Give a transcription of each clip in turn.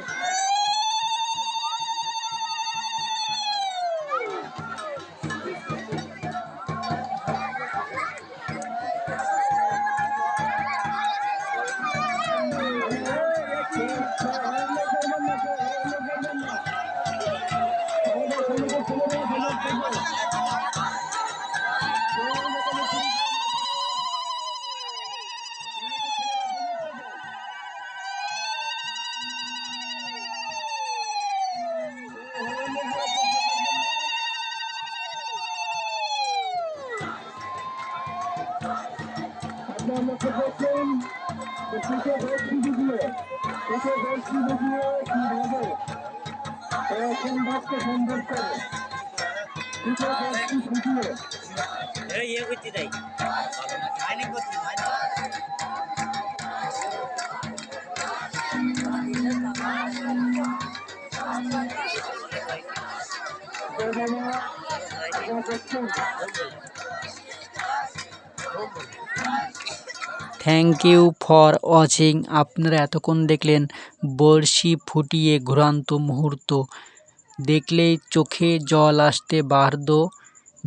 আপনার লক্ষ্য করছেন যে পিঠে বয়সী বুঝিয়ে পিঠে বয়সী বুঝিয়ে কীভাবে এখন ভাবকে সুন্দর করে পিঠে বয়সী বুঝিয়ে ইয়ে তাই। করছেন থ্যাংক ইউ ফর ওয়াচিং আপনারা এতক্ষণ দেখলেন বড়শি ফুটিয়ে ঘুরান্ত মুহূর্ত। দেখলেই চোখে জল আসতে বাধ্য।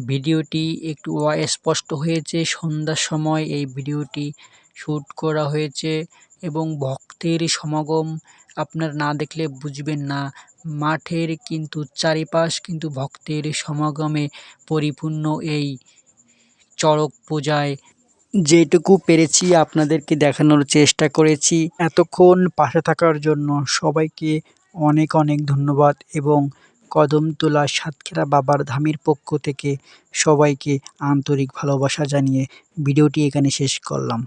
ভিডিওটি একটু অস্পষ্ট হয়েছে। সন্ধ্যার সময় এই ভিডিওটি শ্যুট করা হয়েছে এবং ভক্তের সমাগম আপনার না দেখলে বুঝবেন না। মাঠের কিন্তু চারিপাশ কিন্তু ভক্তের সমাগমে পরিপূর্ণ এই চড়ক পূজায়। যেটুকু পেরেছি আপনাদেরকে দেখানোর চেষ্টা করেছি। এতক্ষণ পাশে থাকার জন্য সবাইকে অনেক অনেক ধন্যবাদ এবং কদমতলা সাতক্ষীরা বাবার ধামের পক্ষ থেকে সবাইকে আন্তরিক ভালোবাসা জানিয়ে ভিডিওটি এখানে শেষ করলাম।